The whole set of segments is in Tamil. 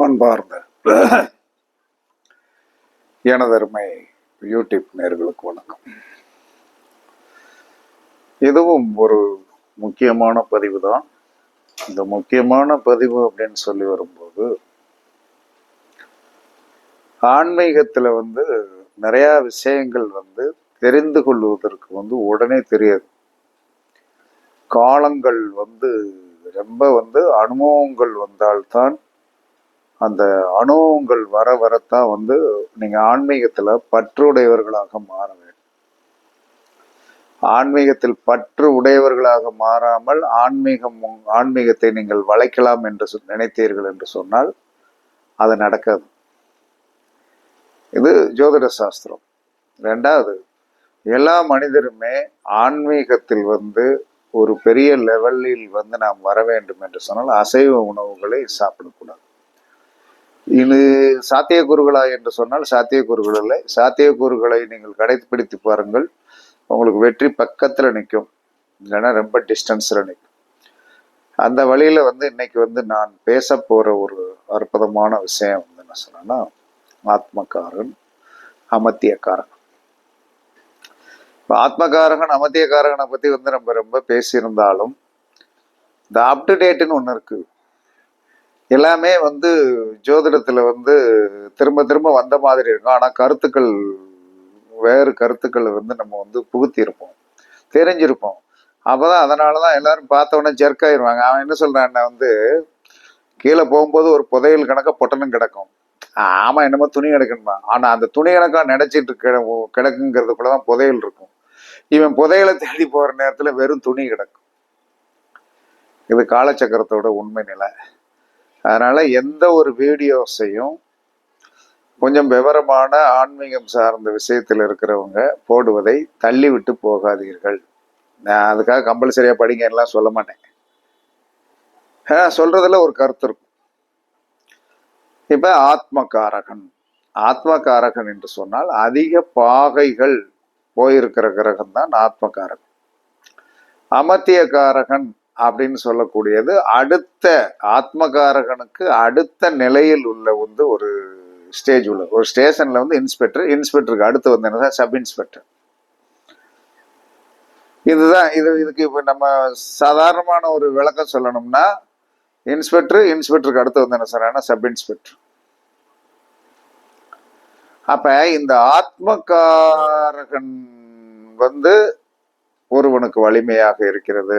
பண்பார்ந்த எனதருமை யூடியூப் நேர்களுக்கு வணக்கம். இதுவும் ஒரு முக்கியமான பதிவு தான் இந்த முக்கியமான பதிவு அப்படின்னு சொல்லி வரும்போது ஆன்மீகத்தில் வந்து நிறையா விஷயங்கள் வந்து தெரிந்து கொள்வதற்கு வந்து உடனே தெரியாது. காலங்கள் வந்து ரொம்ப வந்து அனுபவங்கள் வந்தால்தான் அந்த அனுபவங்கள் வர வரத்தான் வந்து நீங்கள் ஆன்மீகத்தில் பற்று பற்றுடையவர்களாக மாற வேண்டும். ஆன்மீகத்தில் பற்று உடையவர்களாக மாறாமல் ஆன்மீகம் ஆன்மீகத்தை நீங்கள் வளைக்கலாம் என்று சொ- நினைத்தீர்கள் என்று சொன்னால் அது நடக்காது. இது ஜோதிட சாஸ்திரம். ரெண்டாவது எல்லா மனிதருமே ஆன்மீகத்தில் வந்து ஒரு பெரிய லெவலில் வந்து நாம் வர வேண்டும் என்று சொன்னால் அசைவ உணவுகளை சாப்பிடக்கூடாது. இது சாத்தியக்கூறுகளா என்று சொன்னால் சாத்தியக்கூறுகள் இல்லை. சாத்தியக்கூறுகளை நீங்கள் கடைப்பிடித்து பாருங்கள். உங்களுக்கு வெற்றி பக்கத்தில் நிற்கும் இல்லைன்னா ரொம்ப டிஸ்டன்ஸில் நிற்கும் அந்த வழியில் வந்து இன்னைக்கு வந்து நான் பேச போகிற ஒரு அற்புதமான விஷயம் வந்து என்ன சொன்னேன்னா ஆத்மகாரன் அமத்தியக்காரன். இப்போ ஆத்மகாரகன் அமத்தியக்காரகனை பற்றி வந்து நம்ம ரொம்ப பேசியிருந்தாலும் இந்த அப் டேட்டுன்னு ஒன்று இருக்குது எல்லாமே வந்து ஜோதிடத்தில் வந்து திரும்ப திரும்ப வந்த மாதிரி இருக்கும். ஆனால் கருத்துக்கள் வேறு கருத்துக்களை வந்து நம்ம வந்து புகுத்தியிருப்போம். தெரிஞ்சிருப்போம். அப்போதான் அதனால தான் எல்லாரும் பார்த்தோன்னே உடனே ஜெர்க்காயிருவாங்க. அவன் என்ன சொல்கிறான் வந்து கீழே போகும்போது ஒரு புதையல் கணக்க பொட்டனும் கிடக்கும். ஆமாம் என்னமோ துணி கிடைக்கணுமா ஆனால் அந்த துணி கணக்காக நினச்சிட்டு கிட கிடக்குங்கிறதுக்குள்ள தான் புதையல் இருக்கும். இவன் புதையலை தேடி போகிற நேரத்தில் வெறும் துணி கிடக்கும். இது காலச்சக்கரத்தோட உண்மை நிலை. அதனால் எந்த ஒரு வீடியோஸையும் கொஞ்சம் விவரமான ஆன்மீகம் சார்ந்த விஷயத்தில் இருக்கிறவங்க போடுவதை தள்ளி விட்டு போகாதீர்கள். நான் அதுக்காக கம்பல்சரியாக படிங்க எல்லாம் சொல்ல மாட்டேன். சொல்கிறதுல ஒரு கருத்து இருக்கும். இப்போ ஆத்மகாரகன். ஆத்மகாரகன் என்று சொன்னால் அதிக பாகைகள் போயிருக்கிற கிரகம் தான் ஆத்மகாரகன். அமத்தியகாரகன் அப்படின்னு சொல்லக்கூடியது அடுத்த ஆத்மகாரகனுக்கு அடுத்த நிலையில் உள்ள வந்து ஒரு ஸ்டேஜ் உள்ள ஒரு ஸ்டேஷன்ல வந்து இன்ஸ்பெக்டர் இன்ஸ்பெக்டருக்கு அடுத்து வந்து என்ன சப் இன்ஸ்பெக்டர் இதுதான் இது இதுக்கு இப்போ நம்ம சாதாரணமான ஒரு விளக்கம் சொல்லணும்னா இன்ஸ்பெக்டர் இன்ஸ்பெக்டருக்கு அடுத்து வந்து என்ன சொல்றாங்கன்னா சப் இன்ஸ்பெக்டர் அப்ப இந்த ஆத்மகாரகன் வந்து ஒருவனுக்கு வலிமையாக இருக்கிறது.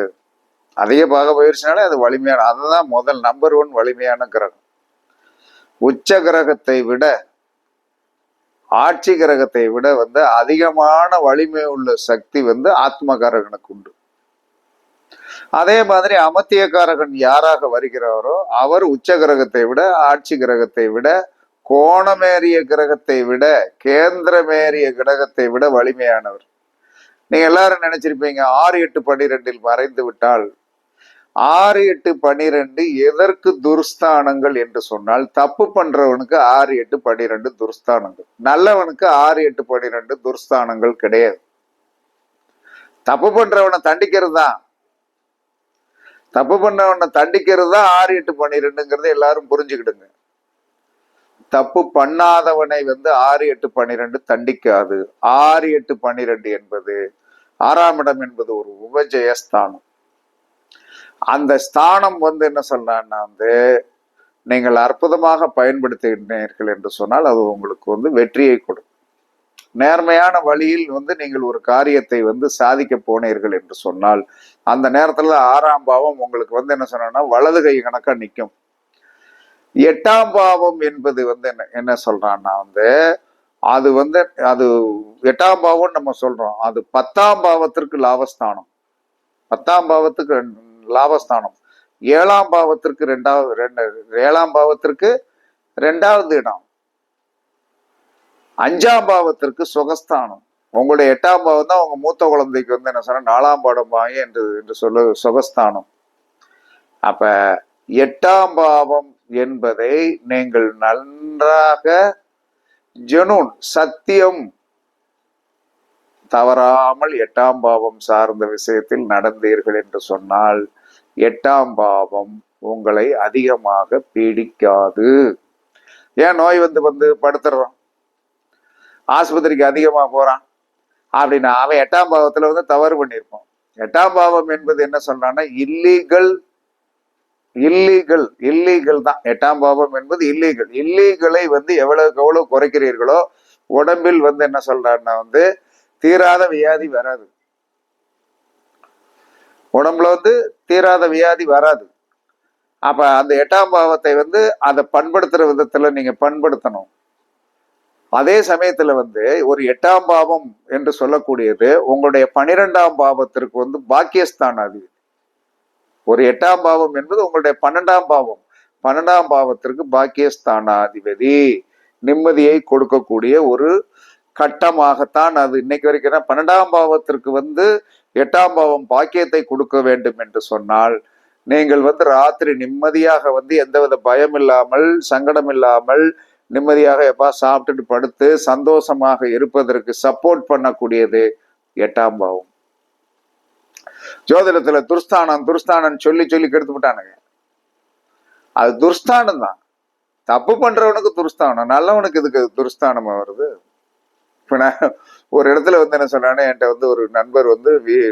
அதிக பாக பயிற்சினாலே அது வலிமையான அதுதான் முதல் நம்பர் ஒன் வலிமையான கிரகம். உச்ச கிரகத்தை விட ஆட்சி கிரகத்தை விட வந்து அதிகமான வலிமை உள்ள சக்தி வந்து ஆத்மகாரகனுக்கு உண்டு. அதே மாதிரி அமத்தியக்காரகன் யாராக வருகிறாரோ அவர் உச்ச கிரகத்தை விட ஆட்சி கிரகத்தை விட கோணமேறிய கிரகத்தை விட கேந்திரமேறிய கிரகத்தை விட வலிமையானவர். நீங்க எல்லாரும் நினைச்சிருப்பீங்க ஆறு எட்டு பன்னிரெண்டில் மறைந்து விட்டால் ஆறு எட்டு பன்னிரெண்டு எதற்கு துர்ஸ்தானங்கள் என்று சொன்னால் தப்பு பண்றவனுக்கு ஆறு எட்டு பன்னிரெண்டு துர்ஸ்தானங்கள். நல்லவனுக்கு ஆறு எட்டு பன்னிரெண்டு துர்ஸ்தானங்கள் கிடையாது. தப்பு பண்றவனை தண்டிக்கிறது? தான் தப்பு பண்ணவனை தண்டிக்கிறது தான் ஆறு எட்டு பன்னிரெண்டுங்கிறத எல்லாரும் புரிஞ்சுக்கிடுங்க. தப்பு பண்ணாதவனை வந்து ஆறு எட்டு பன்னிரெண்டு தண்டிக்காது. ஆறு எட்டு பன்னிரெண்டு என்பது ஆறாம் இடம் என்பது ஒரு உபஜயஸ்தானம். அந்த ஸ்தானம் வந்து என்ன சொல்றான்னா வந்து நீங்கள் அற்புதமாக பயன்படுத்தினீர்கள் என்று சொன்னால் அது உங்களுக்கு வந்து வெற்றியை கொடுக்கும் நேர்மையான வழியில் வந்து நீங்கள் ஒரு காரியத்தை வந்து சாதிக்க போனீர்கள் என்று சொன்னால் அந்த நேரத்துல ஆறாம் பாவம் உங்களுக்கு வந்து என்ன சொன்னா வலது கை கணக்காக நிற்கும் எட்டாம் பாவம் என்பது வந்து என்ன என்ன சொல்றான்னா வந்து அது வந்து அது எட்டாம் பாவம் நம்ம சொல்றோம். அது பத்தாம் பாவத்திற்கு லாபஸ்தானம். பத்தாம் பாவத்துக்கு லாபஸ்தானம். ஏழாம் பாவத்திற்கு ரெண்டாவது ரெண்டு ஏழாம் பாவத்திற்கு ரெண்டாவது இடம். அஞ்சாம் பாவத்திற்கு சுகஸ்தானம். உங்களுடைய எட்டாம் பாவம் தான் உங்க மூத்த குழந்தைக்கு வந்து என்ன சொன்னா நாலாம் பாடம் வாங்கி என்று என்று சொல்ல சுகஸ்தானம். அப்ப எட்டாம் பாவம் என்பதை நீங்கள் நன்றாக ஜெனூன் சத்தியம் தவறாமல் எட்டாம் பாவம் சார்ந்த விஷயத்தில் நடந்தீர்கள் என்று சொன்னால் எட்டாம் பாவம் உங்களை அதிகமாக பீடிக்காது. ஏன் நோய் வந்து வந்து படுத்துடுறோம் ஆஸ்பத்திரிக்கு அதிகமாக போகிறான் அப்படின்னா அவன் எட்டாம் பாவத்தில் வந்து தவறு பண்ணியிருப்பான். எட்டாம் பாவம் என்பது என்ன சொல்றான்னா இல்லீகல் இல்லீகல் இல்லீகல் தான். எட்டாம் பாவம் என்பது இல்லீகல். இல்லீகலை வந்து எவ்வளவுக்கு எவ்வளவு குறைக்கிறீர்களோ உடம்பில் வந்து என்ன சொல்றான்னா வந்து தீராத வியாதி வராது. உடம்புல வந்து தீராத வியாதி வராது. அப்போ அந்த எட்டாம் பாவத்தை வந்து அதை பண்படுத்துகிற விதத்தில் நீங்கள் பண்படுத்தணும். அதே சமயத்தில் வந்து ஒரு எட்டாம் பாவம் என்று சொல்லக்கூடியது உங்களுடைய பனிரெண்டாம் பாவத்திற்கு வந்து பாக்கியஸ்தான் அது ஒரு எட்டாம் பாவம் என்பது உங்களுடைய பன்னெண்டாம் பாவம். பன்னெண்டாம் பாவத்திற்கு பாக்கியஸ்தானாதிபதி நிம்மதியை கொடுக்கக்கூடிய ஒரு கட்டமாகத்தான் அது இன்னைக்கு வரைக்கும் பன்னெண்டாம் பாவத்திற்கு வந்து எட்டாம் பாவம் பாக்கியத்தை கொடுக்க வேண்டும் என்று சொன்னால் நீங்கள் வந்து ராத்திரி நிம்மதியாக வந்து எந்தவித பயம் இல்லாமல் சங்கடம் இல்லாமல் நிம்மதியாக எப்பா சாப்பிட்டுட்டு படுத்து சந்தோஷமாக இருப்பதற்கு சப்போர்ட் பண்ணக்கூடியது எட்டாம் பாவம். ஜோதிடத்துல துர்ஸ்தானம் துர்ஸ்தானம் சொல்லி சொல்லி கெடுத்து விட்டானுங்க. அது துர்ஸ்தானம் தான் தப்பு பண்றவனுக்கு துர்ஸ்தானம் நல்லவனுக்கு இதுக்கு துர்ஸ்தானமா வருது? இப்போ நான் ஒரு இடத்துல வந்து என்ன சொன்னானே என்கிட்ட வந்து ஒரு நண்பர் வந்து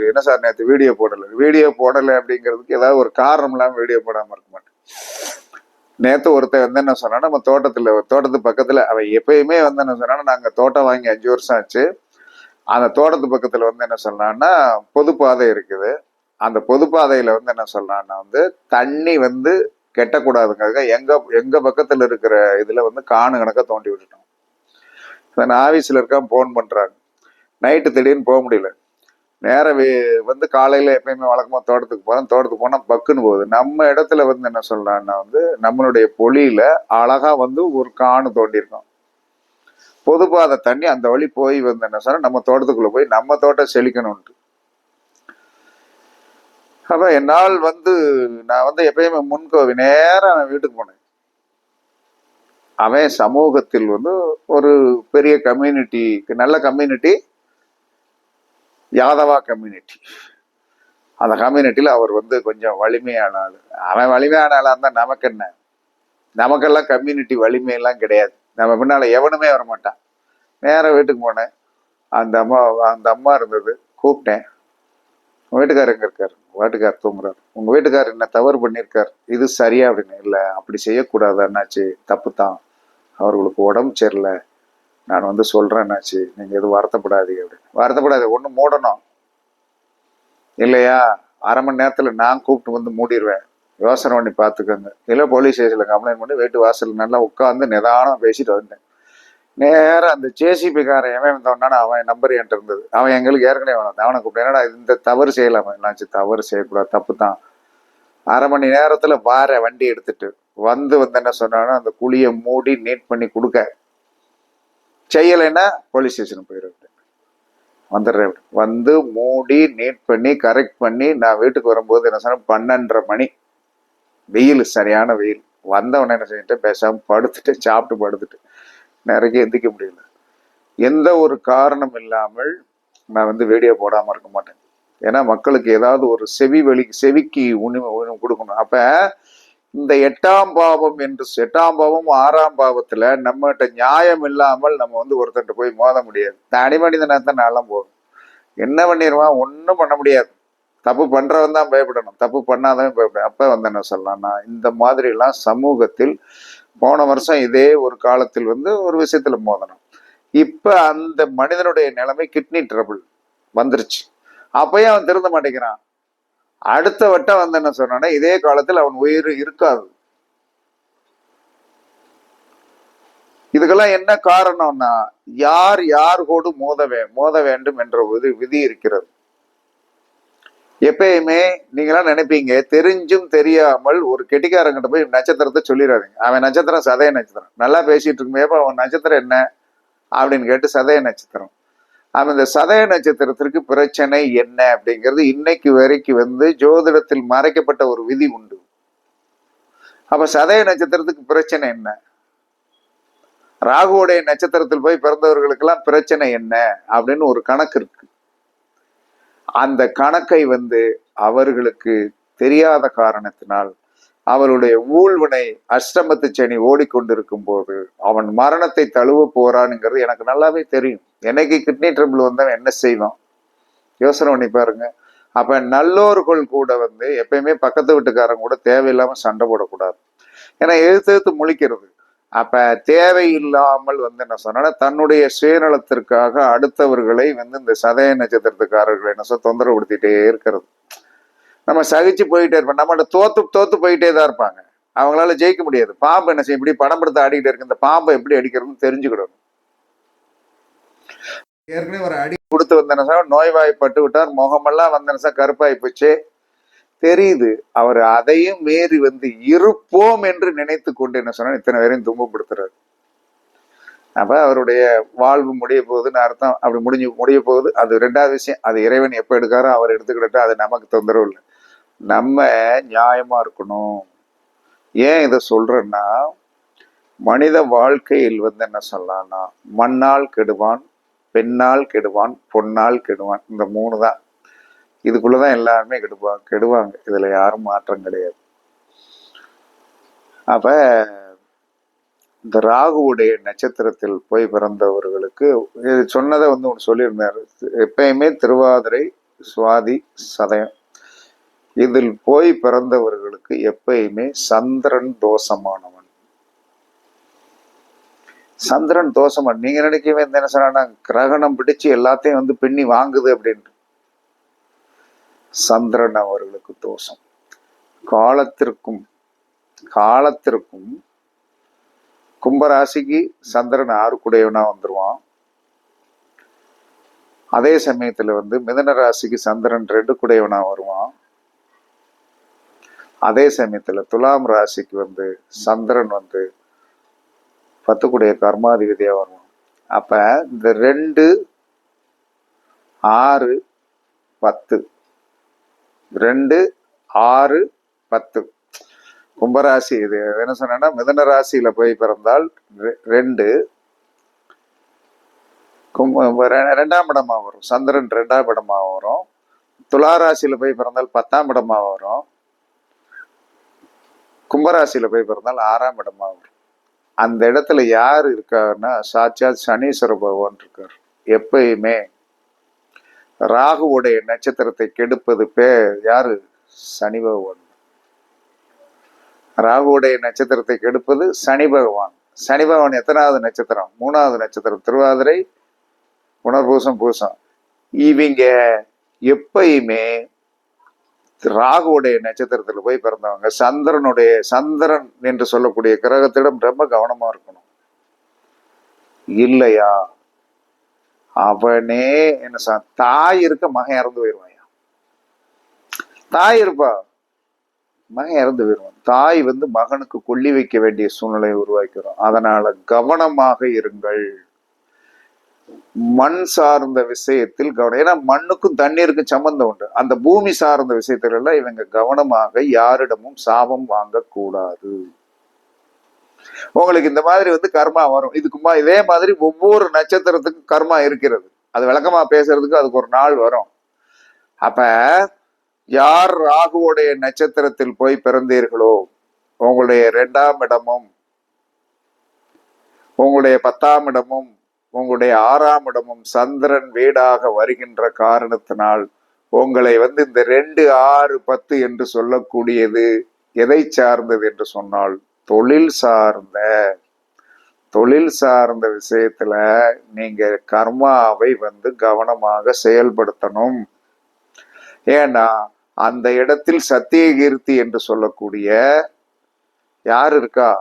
என்ன சார் நேற்று வீடியோ போடலை. வீடியோ போடலை அப்படிங்கிறதுக்கு ஏதாவது ஒரு காரணம் இல்லாமல் வீடியோ போடாமல் இருக்க மாட்டேன். நேற்று ஒருத்தர் வந்து என்ன சொன்னா நம்ம தோட்டத்தில் தோட்டத்து பக்கத்தில் அவன் எப்பயுமே வந்து என்ன சொன்னா நாங்கள் தோட்டம் வாங்கி அஞ்சு வருஷம் ஆச்சு. அந்த தோட்டத்து பக்கத்தில் வந்து என்ன சொன்னான்னா பொதுப்பாதை இருக்குது. அந்த பொதுப்பாதையில் வந்து என்ன சொல்றான்னா வந்து தண்ணி வந்து கெட்டக்கூடாதுங்கிறதுக்காக எங்கள் எங்கள் பக்கத்தில் இருக்கிற இதில் வந்து காணு கணக்காக தோண்டி விட்டுட்டோம். நான் ஆஃபீஸில் இருக்கான் ஃபோன் பண்ணுறாங்க நைட்டு திடீர்னு போக முடியல. நேரம் வந்து காலையில் எப்பயுமே வழக்கமாக தோட்டத்துக்கு போகிறேன் தோட்டத்துக்கு போனால் பக்குன்னு போகுது. நம்ம இடத்துல வந்து என்ன சொல்கிறான்னா வந்து நம்மளுடைய பொலியில் அழகாக வந்து ஒரு காணு தோண்டியிருக்கோம். பொதுப்பாத தண்ணி அந்த வழி போய் வந்து என்ன சொன்னால் நம்ம தோட்டத்துக்குள்ளே போய் நம்ம தோட்டம் செழிக்கணும்ட்டு அப்போ என்னால் வந்து நான் வந்து எப்பயுமே முன்கோவி நேரம் வீட்டுக்கு போனேன். அவன் சமூகத்தில் வந்து ஒரு பெரிய கம்யூனிட்டி நல்ல கம்யூனிட்டி யாதவா கம்யூனிட்டி அந்த கம்யூனிட்டியில் அவர் வந்து கொஞ்சம் வலிமையான ஆள். அவன் வலிமையான ஆளாக இருந்தால் நமக்கு என்ன? நமக்கெல்லாம் கம்யூனிட்டி வலிமையெல்லாம் கிடையாது. நம்ம பின்னால் எவனுமே வரமாட்டான். நேராக வீட்டுக்கு போனேன். அந்த அம்மா அந்த அம்மா இருந்தது. கூப்பிட்டேன். உங்கள் வீட்டுக்காரர் எங்கே இருக்கார்? வீட்டுக்கார் தூங்குறாரு. உங்கள் வீட்டுக்கார் என்ன தவறு பண்ணியிருக்கார்? இது சரியா அப்படின்னு. இல்லை அப்படி செய்யக்கூடாது என்னாச்சு தப்பு தான். அவர்களுக்கு உடம்பு சரியில்லை. நான் வந்து சொல்கிறேன் என்னாச்சு? நீங்கள் எதுவும் வருத்தப்படாதீங்க அப்படின்னு. வருத்தப்படாது ஒன்று மூடணும். இல்லையா? அரை மணி நேரத்தில் நான் கூப்பிட்டு வந்து மூடிடுவேன் யோசனை பண்ணி பார்த்துக்கோங்க. இல்லை போலீஸ் ஸ்டேஷனில் கம்ப்ளைண்ட் பண்ணி வீட்டு வாசல் நல்லா உட்காந்து நிதானம் பேசிட்டு வந்தேன் நேராக அந்த ஜேசிபிக்காரன் எவன் வந்தவனா அவன் நம்பர் என்கிட்ட இருந்தது. அவன் எங்களுக்கு ஏற்கனவே வேணும் அவனை கூப்பிட்டேன் என்னடா இந்த தவறு செய்யலாமா? என்னாச்சு தவறு செய்யக்கூடாது தப்பு தான் அரை மணி நேரத்தில் வார வண்டி எடுத்துட்டு வந்து வந்து என்ன சொன்னாலும் அந்த குழியை மூடி நீட் பண்ணி கொடுக்க. செய்யலைன்னா போலீஸ் ஸ்டேஷனுக்கு போயிடுவேன் வந்துடுறேன் வந்து மூடி நீட் பண்ணி கரெக்ட் பண்ணி நான் வீட்டுக்கு வரும்போது என்ன சொன்னேன் பன்னெண்டரை மணி. வெயில் சரியான வெயில். வந்தவன என்ன செஞ்சுட்டு பேசாமல் படுத்துட்டு சாப்பிட்டு படுத்துட்டு நிறைய எந்திக்க முடியல. எந்த ஒரு காரணம் இல்லாமல் நான் வந்து வீடியோ போடாமல் இருக்க மாட்டேன். ஏன்னா மக்களுக்கு ஏதாவது ஒரு செவி வழி செவிக்கு உணவு கொடுக்கணும். அப்போ இந்த எட்டாம் பாவம் என்று எட்டாம் பாவம் ஆறாம் பாவத்துல நம்மகிட்ட நியாயம் இல்லாமல் நம்ம வந்து ஒருத்தர்கிட்ட போய் மோத முடியாது. தனி மனிதனாத்தான் நான்லாம் போகும் என்ன பண்ணிடுவான் ஒன்றும் பண்ண முடியாது. தப்பு பண்றவன் தான் பயப்படணும். தப்பு பண்ணாதான் பயப்படணும். அப்ப வந்து என்ன சொல்லலாம்னா இந்த மாதிரிலாம் சமூகத்தில் போன வருஷம் இதே ஒரு காலத்தில் வந்து ஒரு விஷயத்துல மோதணும். இப்ப அந்த மனிதனுடைய நிலைமை கிட்னி ட்ரபிள் வந்துருச்சு. அப்பயும் அவன் திருந்த மாட்டேங்கிறான். அடுத்த வட்டம் வந்து என்ன சொன்னா இதே காலத்தில் அவன் உயிர் இருக்காது. இதுக்கெல்லாம் என்ன காரணம்னா யார் யார் கூட மோத வே மோத வேண்டும் என்ற ஒரு விதி இருக்கிறது. எப்பயுமே நீங்களாம் நினைப்பீங்க தெரிஞ்சும் தெரியாமல் ஒரு கெட்டிக்காரங்கிட்ட போய் நட்சத்திரத்தை சொல்லிடாதீங்க அவன் நட்சத்திரம் சதய நட்சத்திரம். நல்லா பேசிட்டு இருக்குமே அவன் நட்சத்திரம் என்ன அப்படின்னு கேட்டு சதய நட்சத்திரம். அவன் இந்த சதய நட்சத்திரத்திற்கு பிரச்சனை என்ன அப்படிங்கிறது இன்னைக்கு வரைக்கும் வந்து ஜோதிடத்தில் மறைக்கப்பட்ட ஒரு விதி உண்டு. அப்ப சதய நட்சத்திரத்துக்கு பிரச்சனை என்ன? ராகுவோடைய நட்சத்திரத்தில் போய் பிறந்தவர்களுக்கெல்லாம் பிரச்சனை என்ன அப்படின்னு ஒரு கணக்கு இருக்கு. அந்த கணக்கை வந்து அவர்களுக்கு தெரியாத காரணத்தினால் அவருடைய ஊழ்வினை அஷ்டமத்து செனி ஓடிக்கொண்டிருக்கும் போது அவன் மரணத்தை தழுவ போறானுங்கிறது எனக்கு நல்லாவே தெரியும். என்னைக்கு கிட்னி ட்ரபிள் வந்தவன் என்ன செய்வான்? யோசனை பண்ணி பாருங்க. அப்ப நல்லோர்கள் கூட வந்து எப்பயுமே பக்கத்து வீட்டுக்காரங்க கூட தேவையில்லாம சண்டை போடக்கூடாது. ஏன்னா எழுத்து எழுத்து முழிக்கிறது. அப்ப தேவையில்லாமல் வந்து என்ன சொன்னா தன்னுடைய சுயநலத்திற்காக அடுத்தவர்களை வந்து இந்த சதய நட்சத்திரத்துக்காரர்களை என்ன சொல்ல தொந்தரவு கொடுத்துட்டே இருக்கிறது. நம்ம சகிச்சு போயிட்டே இருப்போம். நம்மகிட்ட தோத்து தோத்து போயிட்டே தான் இருப்பாங்க. அவங்களால ஜெயிக்க முடியாது. பாம்பு என்ன செய்யும்? இப்படி படம் எடுத்து ஆடிக்கிட்டு இருக்கு. இந்த பாம்பை எப்படி அடிக்கிறதுன்னு தெரிஞ்சுக்கிடணும். ஏற்கனவே ஒரு அடி கொடுத்து வந்தனசா நோய்வாய்ப்பட்டு விட்டார். முகமெல்லாம் வந்தனசா கருப்பாய் போச்சு. தெரியுது. அவர் அதையும் மீறி வந்து இருப்போம் என்று நினைத்து கொண்டு என்ன சொன்னா இத்தனை பேரையும் துன்பப்படுத்துறாரு. அப்ப அவருடைய வாழ்வு முடிய போகுதுன்னு அர்த்தம். அப்படி முடிஞ்சு முடிய போகுது. அது ரெண்டாவது விஷயம். அது இறைவன் எப்ப எடுக்காரோ அவர் எடுத்துக்கிட்டா அது நமக்கு தொந்தரவு இல்லை. நம்ம நியாயமாக இருக்கணும். ஏன் இதை சொல்கிறேன்னா மனித வாழ்க்கையில் வந்து என்ன சொல்லலாம்னா மண்ணால் கெடுவான் பெண்ணால் கெடுவான் பொன்னால் கெடுவான். இந்த மூணு தான். இதுக்குள்ளதான் எல்லாருமே கெடுவாங்க கெடுவாங்க. இதில் யாரும் மாற்றம் கிடையாது. அப்போ இந்த ராகுவுடைய நட்சத்திரத்தில் போய் பிறந்தவர்களுக்கு இது சொன்னதை வந்து ஒன்று சொல்லியிருந்தாரு. எப்பயுமே திருவாதிரை சுவாதி சதயம். இதில் போய் பிறந்தவர்களுக்கு எப்பயுமே சந்திரன் தோஷமானவன். சந்திரன் தோஷமான் நீங்க நினைக்கவே இந்த என்ன சொன்னா கிரகணம் பிடிச்சு எல்லாத்தையும் வந்து பின்னி வாங்குது அப்படின்ட்டு. சந்திரன் அவர்களுக்கு தோஷம். காலத்திற்கும் காலத்திற்கும் கும்பராசிக்கு சந்திரன் ஆறுக்குடையவனா வந்துருவான். அதே சமயத்துல வந்து மிதன ராசிக்கு சந்திரன் ரெண்டு குடையவனா வருவான். அதே சமயத்தில் துலாம் ராசிக்கு வந்து சந்திரன் வந்து பத்துக்குடைய கர்மாதிபதியாக வரும் அப்போ இந்த ரெண்டு ஆறு பத்து. ரெண்டு ஆறு பத்து. கும்பராசி இது. என்ன சொன்னா மிதன ராசியில் போய் பிறந்தால் ரெ- ரெண்டு. கும்ப ரெண்டாம் இடமாக வரும். சந்திரன் ரெண்டாம் இடமாக வரும். துலா ராசியில் போய் பிறந்தால் பத்தாம் இடமாக வரும். கும்பராசியில போய் பிறந்தால் ஆறாம் இடமா வரும். அந்த இடத்துல யார் இருக்காருன்னா சாட்சாத் சனீஸ்வர பகவான் இருக்கார். எப்பயுமே ராகுவுடைய நட்சத்திரத்தை கெடுப்பது பேர் யாரு? சனி பகவான். ராகுவுடைய நட்சத்திரத்தை கெடுப்பது சனி பகவான். சனி பகவான் எத்தனாவது நட்சத்திரம்? மூணாவது நட்சத்திரம். திருவாதிரை புனர்பூசம் பூசம். இவங்க எப்பயுமே ராகுடைய நட்சத்திரத்துல போய் பிறந்தவங்க சந்திரனுடைய சந்திரன் என்று சொல்லக்கூடிய கிரகத்திடம் ரொம்ப கவனமா இருக்கணும். இல்லையா? அவனே என்ன சொல் தாய் இருக்க மகன் இறந்து போயிடுவாயா தாய் இருப்பா. மகன் இறந்து போயிடுவான் தாய் வந்து மகனுக்கு கொல்லி வைக்க வேண்டிய சூழ்நிலையை உருவாக்கிறோம். அதனால கவனமாக இருங்கள். மண் சார்ந்த விஷயத்தில் கவனம். ஏன்னா மண்ணுக்கும் தண்ணீருக்கும் சம்பந்தம் உண்டு. அந்த பூமி சார்ந்த விஷயத்துல எல்லாம் இவங்க கவனமாக யாரிடமும் சாபம் வாங்கக்கூடாது. உங்களுக்கு இந்த மாதிரி வந்து கர்மா வரும். இதுக்குமா இதே மாதிரி ஒவ்வொரு நட்சத்திரத்துக்கும் கர்மா இருக்கிறது. அது விளக்கமா பேசுறதுக்கு அதுக்கு ஒரு நாள் வரும். அப்ப யார் ராகுவோடைய நட்சத்திரத்தில் போய் பிறந்தீர்களோ உங்களுடைய இரண்டாம் இடமும் உங்களுடைய பத்தாம் இடமும் உங்களுடைய ஆறாம் இடமும் சந்திரன் வீடாக வருகின்ற காரணத்தினால் உங்களை வந்து இந்த ரெண்டு ஆறு பத்து என்று சொல்லக்கூடியது எதை சார்ந்தது என்று சொன்னால் தொழில் சார்ந்த தொழில் சார்ந்த விஷயத்துல நீங்க கர்மாவை வந்து கவனமாக செயல்படுத்தணும். ஏன்னா அந்த இடத்தில் சத்தியகீர்த்தி என்று சொல்லக்கூடிய யார் இருக்கா?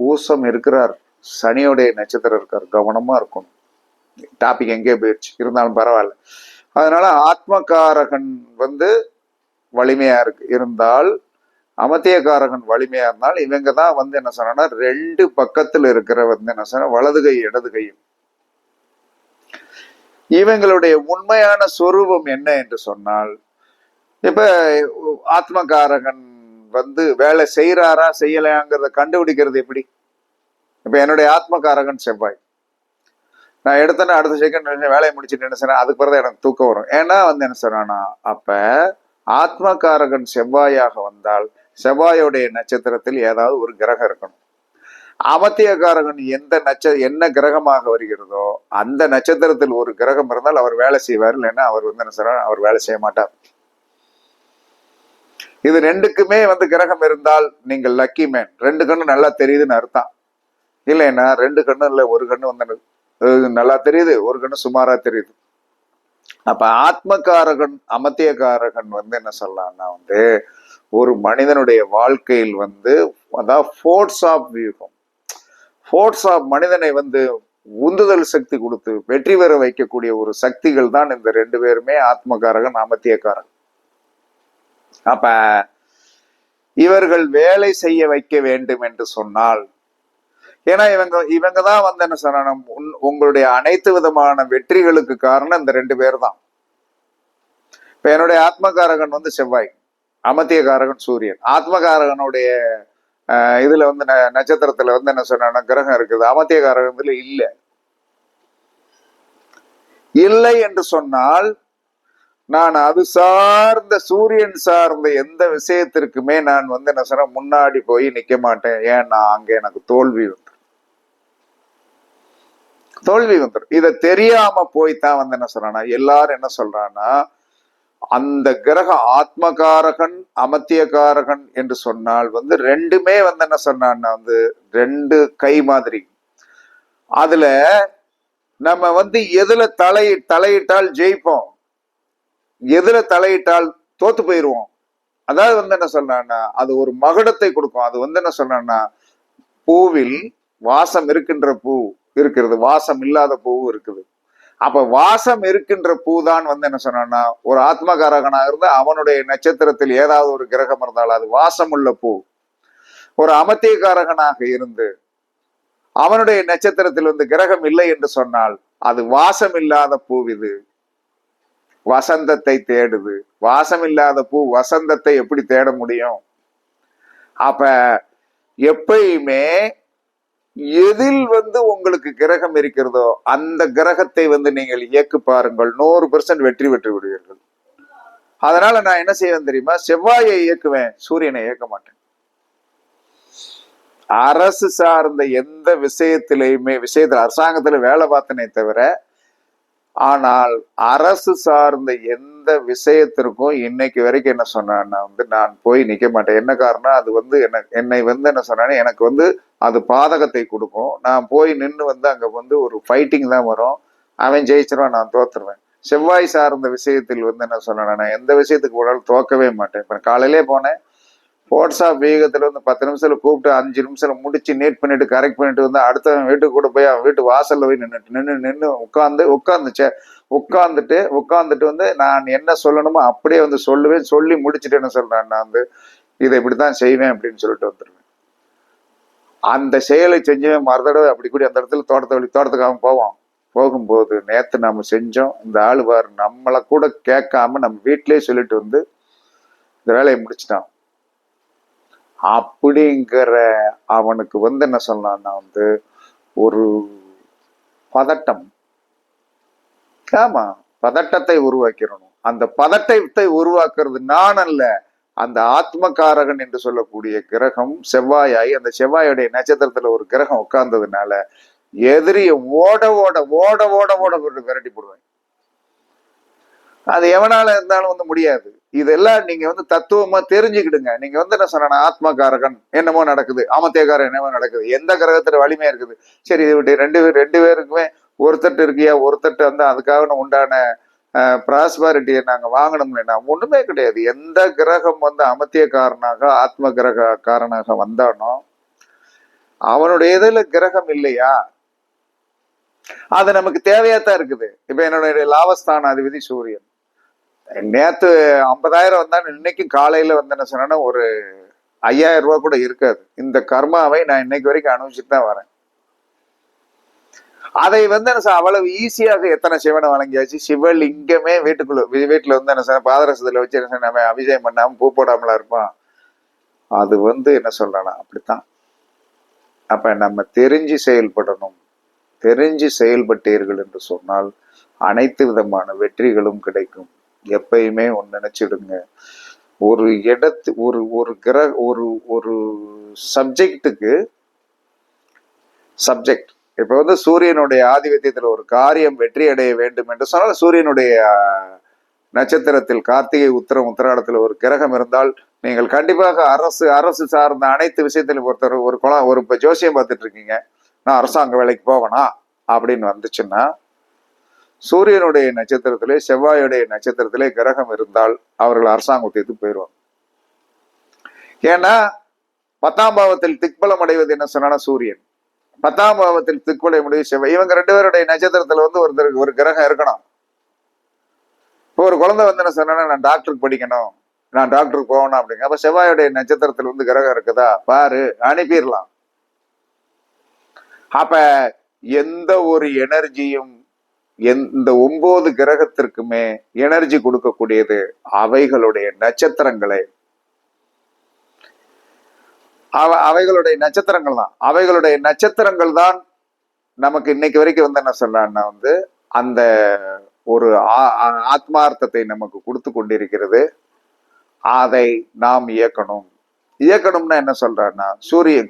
பூசம் இருக்கிறார். சனியோடைய நட்சத்திரம் இருக்கார் கவனமா இருக்கணும். டாபிக் எங்கே போயிடுச்சு? இருந்தாலும் பரவாயில்ல. அதனால ஆத்மகாரகன் வந்து வலிமையா இருக்கு. இருந்தால் அமத்தியக்காரகன் வலிமையா இருந்தால் இவங்க தான் வந்து என்ன சொன்னா ரெண்டு பக்கத்துல இருக்கிற வந்து என்ன சொன்னா வலது கை இடது கையும் இவங்களுடைய உண்மையான சொரூபம் என்ன என்று சொன்னால் இப்ப ஆத்மகாரகன் வந்து வேலை செய்யறாரா செய்யலையாங்கிறத கண்டுபிடிக்கிறது எப்படி? இப்போ என்னுடைய ஆத்மகாரகன் செவ்வாய். நான் எடுத்தேன்னா அடுத்த செகண்ட் வேலையை முடிச்சுட்டு என்ன செய்யணும் அதுக்கு பிறகு எனக்கு தூக்கம் வரும். ஏன்னா வந்து என்ன சொன்னான்னா அப்போ ஆத்மகாரகன் செவ்வாயாக வந்தால் செவ்வாயோடைய நட்சத்திரத்தில் ஏதாவது ஒரு கிரகம் இருக்கணும். அமத்தியக்காரகன் எந்த நட்ச என்ன கிரகமாக வருகிறதோ அந்த நட்சத்திரத்தில் ஒரு கிரகம் இருந்தால் அவர் வேலை செய்வார். இல்லைன்னா அவர் வந்து என்ன சொல்றார் அவர் வேலை செய்ய மாட்டார். இது ரெண்டுக்குமே வந்து கிரகம் இருந்தால் நீங்கள் லக்கி மேன் ரெண்டு நல்லா தெரியுதுன்னு அர்த்தம். இல்லைன்னா ரெண்டு கண்ணு இல்லை ஒரு கண்ணு வந்து நல்லா தெரியுது ஒரு கண்ணு சுமாரா தெரியுது. அப்ப ஆத்மகாரகன் அமத்தியகாரகன் வந்து என்ன சொல்லலாம்னா வந்து ஒரு மனிதனுடைய வாழ்க்கையில் வந்து அதாவது ஃபோர்ஸ் ஆஃப் வியூகம். ஃபோர்ஸ் ஆஃப் மனிதனை வந்து உந்துதல் சக்தி கொடுத்து வெற்றி பெற வைக்கக்கூடிய ஒரு சக்திகள் தான் இந்த ரெண்டு பேருமே ஆத்மகாரகன் அமத்தியக்காரன் அப்ப இவர்கள் வேலை செய்ய வைக்க வேண்டும் என்று சொன்னால் ஏன்னா இவங்க இவங்க தான் வந்து என்ன சொன்ன உங்களுடைய அனைத்து விதமான வெற்றிகளுக்கு காரணம் இந்த ரெண்டு பேர் தான் இப்ப என்னுடைய ஆத்மகாரகன் வந்து செவ்வாய் அமத்தியகாரகன் சூரியன். ஆத்மகாரகனுடைய இதுல வந்து ந- நட்சத்திரத்துல வந்து என்ன சொன்ன கிரகம் இருக்குது. அமத்தியகாரகத்துல இல்லை. இல்லை என்று சொன்னால் நான் அது சார்ந்த சூரியன் சார்ந்த எந்த விஷயத்திற்குமே நான் வந்து என்ன சொன்ன முன்னாடி போய் நிக்க மாட்டேன். ஏன்னா அங்க எனக்கு தோல்வி வரும். தோல்வி வந்துடும் இதை தெரியாம போய் தான் வந்து என்ன சொல்றானா எல்லாரும் என்ன சொல்றான்னா அந்த கிரக ஆத்மகாரகன் அமத்தியகாரகன் என்று சொன்னால் வந்து ரெண்டுமே வந்து என்ன சொன்னான்னா வந்து ரெண்டு கை மாதிரி. அதுல நம்ம வந்து எதுல தலை தலையிட்டால் ஜெயிப்போம் எதுல தலையிட்டால் தோத்து போயிடுவோம் அதாவது வந்து என்ன சொல்றான்னா அது ஒரு மகுடத்தை கொடுக்கும். அது வந்து என்ன சொல்றான்னா பூவில் வாசம் இருக்கின்ற பூ இருக்கிறது. வாசம் இல்லாத பூவும் இருக்குது. அப்ப வாசம் இருக்கின்ற பூ தான் வந்து என்ன சொன்னான்னா ஒரு ஆத்மகாரகனா இருந்தா அவனுடைய நட்சத்திரத்தில் ஏதாவது ஒரு கிரகம் இருந்தால் அது வாசம் உள்ள பூ. ஒரு அமத்தியகாரகனாக இருந்து அவனுடைய நட்சத்திரத்தில் வந்து கிரகம் இல்லை என்று சொன்னால் அது வாசம் இல்லாத பூ இது. வசந்தத்தை தேடுது. வாசம் இல்லாத பூ வசந்தத்தை எப்படி தேட முடியும்? அப்ப எப்பயுமே எதில் வந்து உங்களுக்கு கிரகம் இருக்கிறதோ அந்த கிரகத்தை வந்து நீங்கள் இயக்கு பாருங்கள். நூறு பெர்சன்ட் வெற்றி பெற்று விடுவீர்கள். அதனால நான் என்ன செய்வேன் தெரியுமா? செவ்வாயை இயக்குவேன் சூரியனை இயக்க மாட்டேன். அரசு சார்ந்த எந்த விஷயத்திலையுமே விஷயத்துல அரசாங்கத்துல வேலை பார்த்தனே தவிர ஆனால் அரசு சார்ந்த எந்த விஷயத்திற்கும் இன்னைக்கு வரைக்கும் என்ன சொன்னான்னா வந்து நான் போய் நிக்க மாட்டேன். என்ன காரணம் அது வந்து என்ன என்னை வந்து என்ன சொன்னானே எனக்கு வந்து அது பாதகத்தை கொடுக்கும். நான் போய் நின்று வந்து அங்க வந்து ஒரு ஃபைட்டிங் தான் வரும். அவன் ஜெயிச்சிருவான் நான் தோத்துருவேன். செவ்வாய் சார்ந்த விஷயத்தில் வந்து என்ன சொன்னேன் நான் எந்த விஷயத்துக்கு போனாலும் தோக்கவே மாட்டேன். இப்ப காலையிலே போனேன். வாட்ஸ்அப் வேகத்தில் வந்து பத்து நிமிஷத்தில் கூப்பிட்டு அஞ்சு நிமிஷத்தில் முடிச்சு நேட் பண்ணிட்டு கரெக்ட் பண்ணிட்டு வந்து அடுத்தவன் வீட்டுக்கு கூட போய் அவன் வீட்டு வாசலில் போய் நின்றுட்டு நின்று நின்று உட்காந்து உட்காந்துச்சே உட்காந்துட்டு உட்காந்துட்டு வந்து நான் என்ன சொல்லணுமோ அப்படியே வந்து சொல்லுவேன். சொல்லி முடிச்சுட்டு என்ன சொல்கிறேன் நான் வந்து இதை இப்படி தான் செய்வேன் அப்படின்னு சொல்லிட்டு வந்துடுவேன் அந்த செயலை செஞ்சவன் மறுதடவை அப்படி கூடி அந்த இடத்துல தோட்டத்தை வழி தோட்டத்துக்கு அவன் போகும்போது நேற்று நம்ம செஞ்சோம். இந்த ஆளுவார் நம்மளை கூட கேட்காம நம்ம வீட்டிலேயே சொல்லிட்டு வந்து இந்த வேலையை முடிச்சிட்டான். அப்படிங்கிற அவனுக்கு வந்து என்ன சொல்லலாம்னா வந்து ஒரு பதட்டம். ஆமா பதட்டத்தை உருவாக்கிறணும் அந்த பதட்டத்தை உருவாக்குறது நான் அல்ல அந்த ஆத்மகாரகன் என்று சொல்லக்கூடிய கிரகம் செவ்வாயாய் அந்த செவ்வாயுடைய நட்சத்திரத்துல ஒரு கிரகம் உட்கார்ந்ததுனால எதிரிய ஓட ஓட ஓட ஓட ஓட விரட்டி- விரட்டி போடுவேன் அது எவனால இருந்தாலும் வந்து முடியாது. இதெல்லாம் நீங்க வந்து தத்துவமா தெரிஞ்சுக்கிடுங்க. நீங்க வந்து என்ன சொன்ன ஆத்மகாரகன் என்னமோ நடக்குது. ஆமத்தேகாரன் என்னமோ நடக்குது. எந்த கிரகத்துல வலிமையா இருக்குது? சரி இது ரெண்டு பேர் ரெண்டு பேருக்குமே ஒருத்தட்டு இருக்கியா? ஒருத்தட்டு வந்து அதுக்காக உண்டான ப்ராஸ்பாரிட்டியை நாங்க வாங்கணும்னா ஒன்றுமே கிடையாது. எந்த கிரகம் வந்து அமத்தியக்காரனாக ஆத்ம கிரக காரனாக வந்தானோ அவனுடைய இதில் கிரகம் இல்லையா? அது நமக்கு தேவையா தான் இருக்குது. இப்போ என்னுடைய லாபஸ்தான அதிபதி சூரியன். நேத்து ஐம்பதாயிரம் வந்தா இன்னைக்கு காலையில வந்து என்ன சொன்னா ஒரு ஐயாயிரம் ரூபாய் கூட இருக்காது. இந்த கர்மாவை நான் இன்னைக்கு வரைக்கும் அனுபவிச்சுட்டு தான் வரேன். அதை வந்து என்ன சார் அவ்வளவு ஈஸியாக எத்தனை சிவனை வழங்கியாச்சு சிவலிங்கமே வீட்டுக்குள்ள வீட்டில் வீட்டுல வந்து என்ன சார் பாதரசத்துல வச்சு என்ன சார் நம்ம அபிஷேகம் பண்ணாம பூ போடாமலா இருப்பான். அது வந்து என்ன சொல்லலாம் அப்படித்தான். அப்ப நம்ம தெரிஞ்சு செயல்படணும். தெரிஞ்சு செயல்பட்டீர்கள் என்று சொன்னால் அனைத்து விதமான வெற்றிகளும் கிடைக்கும். எப்பயுமே ஒன்று நினைச்சிடுங்க. ஒரு இடத்து ஒரு ஒரு கிர ஒரு ஒரு சப்ஜெக்டுக்கு சப்ஜெக்ட் இப்போ வந்து சூரியனுடைய ஆதிபத்தியத்தில் ஒரு காரியம் வெற்றி அடைய வேண்டும் என்று சொன்னால் சூரியனுடைய நட்சத்திரத்தில் கார்த்திகை உத்தரம் உத்தராடத்தில் ஒரு கிரகம் இருந்தால் நீங்கள் கண்டிப்பாக அரசு அரசு சார்ந்த அனைத்து விஷயத்திலும் ஒருத்தர் ஒரு குளம் ஒரு இப்போ ஜோசியம் பார்த்துட்டு இருக்கீங்க. நான் அரசாங்க வேலைக்கு போவேனா? அப்படின்னு வந்துச்சுன்னா சூரியனுடைய நட்சத்திரத்திலே செவ்வாயுடைய நட்சத்திரத்திலே கிரகம் இருந்தால் அவர்கள் அரசாங்க போயிடுவாங்க ஏன்னா பத்தாம் பாவத்தில் திக்பலம் அடைவது என்ன சொன்னா சூரியன். பத்தாம் பாவத்தில் திக்பலை முடிவு செவ்வாய். இவங்க ரெண்டு பேருடைய நட்சத்திரத்துல வந்து ஒருத்தருக்கு ஒரு கிரகம் இருக்கணும். இப்போ ஒரு குழந்தை வந்து என்ன சொன்னா நான் டாக்டருக்கு படிக்கணும். நான் டாக்டருக்கு போகணும் அப்படிங்க. அப்ப செவ்வாயுடைய நட்சத்திரத்துல வந்து கிரகம் இருக்குதா? பாரு அனுப்பிடலாம். அப்ப எந்த ஒரு எனர்ஜியும் இந்த ஒன்பது கிரகத்திற்குமே எனர்ஜி கொடுக்கக்கூடியது அவைகளுடைய நட்சத்திரங்களை. அவ- அவைகளுடைய நட்சத்திரங்கள் தான். அவைகளுடைய நட்சத்திரங்கள் தான் நமக்கு இன்னைக்கு வரைக்கும் வந்து என்ன சொல்லான்னா வந்து அந்த ஒரு ஆ- ஆத்மார்த்தத்தை நமக்கு கொடுத்து கொண்டிருக்கிறது. அதை நாம் இயக்கணும். இயக்கணும்னா என்ன சொல்றான்னா சூரிய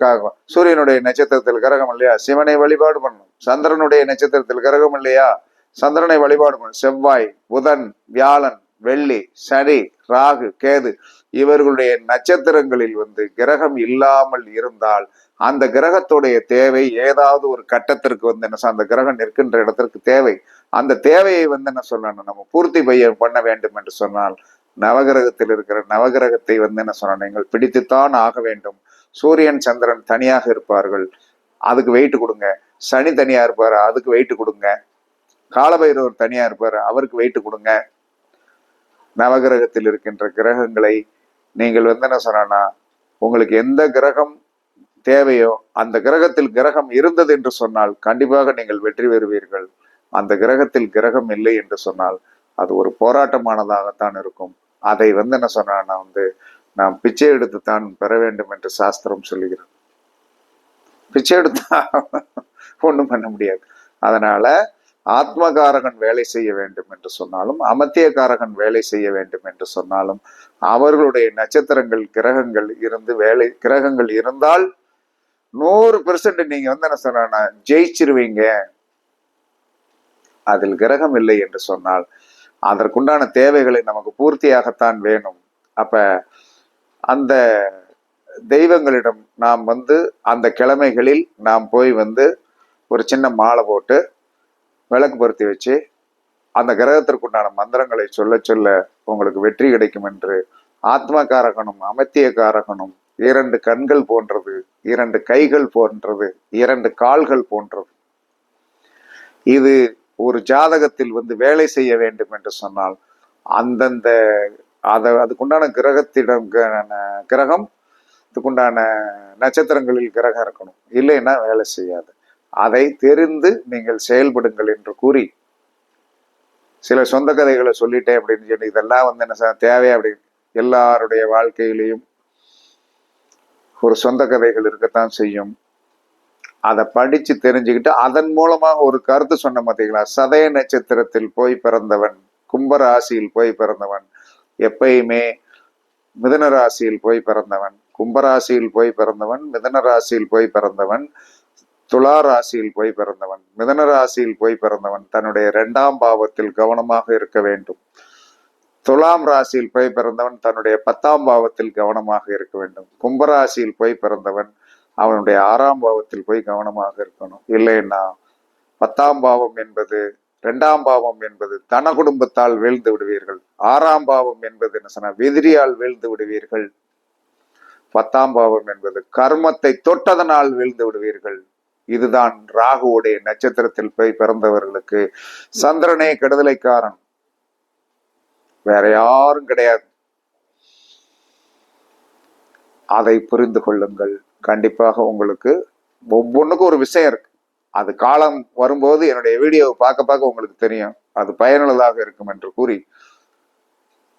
சூரியனுடைய நட்சத்திரத்தில் கிரகம் இல்லையா? சிவனை வழிபாடு பண்ணணும். சந்திரனுடைய நட்சத்திரத்தில் கிரகம் இல்லையா? சந்திரனை வழிபாடு பண்ணணும் செவ்வாய் புதன் வியாழன் வெள்ளி சனி ராகு கேது இவர்களுடைய நட்சத்திரங்களில் வந்து கிரகம் இல்லாமல் இருந்தால் அந்த கிரகத்துடைய தேவை ஏதாவது ஒரு கட்டத்திற்கு வந்து என்ன அந்த கிரகம் நிற்கின்ற இடத்திற்கு தேவை. அந்த தேவையை வந்து என்ன சொல்லணும்? நம்ம பூர்த்தி பைய பண்ண வேண்டும் என்று சொன்னால் நவகிரகத்தில் இருக்கிற நவகிரகத்தை வந்து என்ன சொன்ன நீங்கள் பிடித்துத்தான் ஆக வேண்டும். சூரியன் சந்திரன் தனியாக இருப்பார்கள். அதுக்கு வெயிட் கொடுங்க. சனி தனியா இருப்பார். அதுக்கு வெயிட் கொடுங்க. காலபைரவர் தனியா இருப்பார். அவருக்கு வெயிட்டு கொடுங்க. நவகிரகத்தில் இருக்கின்ற கிரகங்களை நீங்கள் வந்து என்ன சொன்னா உங்களுக்கு எந்த கிரகம் தேவையோ அந்த கிரகத்தில் கிரகம் இருந்தது என்று சொன்னால் கண்டிப்பாக நீங்கள் வெற்றி பெறுவீர்கள். அந்த கிரகத்தில் கிரகம் இல்லை என்று சொன்னால் அது ஒரு போராட்டமானதாகத்தான் இருக்கும். அதை வந்து என்ன சொன்னா வந்து நாம் பிச்சை எடுத்து தான் பெற வேண்டும் என்று சாஸ்திரம் சொல்லுகிறது. பிச்சை எடுத்தா ஒண்ணும் பண்ண முடியாது. அதனால ஆத்மகாரகன் வேலை செய்ய வேண்டும் என்று சொன்னாலும் அமத்தியகாரகன் வேலை செய்ய வேண்டும் என்று சொன்னாலும் அவர்களுடைய நட்சத்திரங்கள் கிரகங்கள் இருந்து வேலை கிரகங்கள் இருந்தால் நூறு பெர்சன்ட் நீங்க வந்து என்ன சொன்னா ஜெயிச்சிருவீங்க. அதில் கிரகம் இல்லை என்று சொன்னால் அதற்குண்டான தேவைகளை நமக்கு பூர்த்தியாகத்தான் வேணும். அப்ப அந்த தெய்வங்களிடம் நாம் வந்து அந்த கிழமைகளில் நாம் போய் வந்து ஒரு சின்ன மாலை போட்டு விளக்கு பொருத்தி வச்சு அந்த கிரகத்திற்குண்டான மந்திரங்களை சொல்ல சொல்ல உங்களுக்கு வெற்றி கிடைக்கும் என்று ஆத்மகாரகனும் அமத்தியகாரகனும் இரண்டு கண்கள் போன்றது இரண்டு கைகள் போன்றது இரண்டு கால்கள் போன்றது. இது ஒரு ஜாதகத்தில் வந்து வேலை செய்ய வேண்டும் என்று சொன்னால் அந்தந்த அதை அதுக்குண்டான கிரகத்திடம் கிரகம் அதுக்குண்டான நட்சத்திரங்களில் கிரகம் இருக்கணும். இல்லைன்னா வேலை செய்யாது. அதை தெரிந்து நீங்கள் செயல்படுங்கள் என்று கூறி சில சொந்த கதைகளை சொல்லிட்டேன் அப்படின்னு சொல்லி இதெல்லாம் வந்து என்ன தேவை அப்படின்னு எல்லாருடைய வாழ்க்கையிலையும் ஒரு சொந்த கதைகள் இருக்கத்தான் செய்யும். அதை படிச்சு தெரிஞ்சுக்கிட்டு அதன் மூலமாக ஒரு கருத்து சொன்ன பார்த்தீங்களா? சதய நட்சத்திரத்தில் போய் பிறந்தவன் கும்பராசியில் போய் பிறந்தவன் எப்பயுமே மிதன ராசியில் போய் பிறந்தவன் கும்பராசியில் போய் பிறந்தவன் மிதன ராசியில் போய் பிறந்தவன் துலா ராசியில் போய் பிறந்தவன் மிதன ராசியில் போய் பிறந்தவன் தன்னுடைய இரண்டாம் பாவத்தில் கவனமாக இருக்க வேண்டும். துலாம் ராசியில் போய் பிறந்தவன் தன்னுடைய பத்தாம் பாவத்தில் கவனமாக இருக்க வேண்டும். கும்பராசியில் போய் பிறந்தவன் அவனுடைய ஆறாம் பாவத்தில் போய் கவனமாக இருக்கணும். இல்லைன்னா பத்தாம் பாவம் என்பது இரண்டாம் பாவம் என்பது தன குடும்பத்தால் வீழ்ந்து விடுவீர்கள். ஆறாம் பாவம் என்பது என்ன சொன்னா விதிரியால் வீழ்ந்து விடுவீர்கள். பத்தாம் பாவம் என்பது கர்மத்தை தொட்டதனால் வீழ்ந்து விடுவீர்கள். இதுதான் ராகுவுடைய நட்சத்திரத்தில் போய் பிறந்தவர்களுக்கு சந்திரனே கெடுதலைக்காரன். வேற யாரும் கிடையாது. அதை புரிந்து கொள்ளுங்கள். கண்டிப்பாக உங்களுக்கு ஒவ்வொன்றுக்கும் ஒரு விஷயம் இருக்கு. அது காலம் வரும்போது என்னுடைய வீடியோவை பார்க்க பார்க்க உங்களுக்கு தெரியும். அது பயனுள்ளதாக இருக்கும் என்று கூறி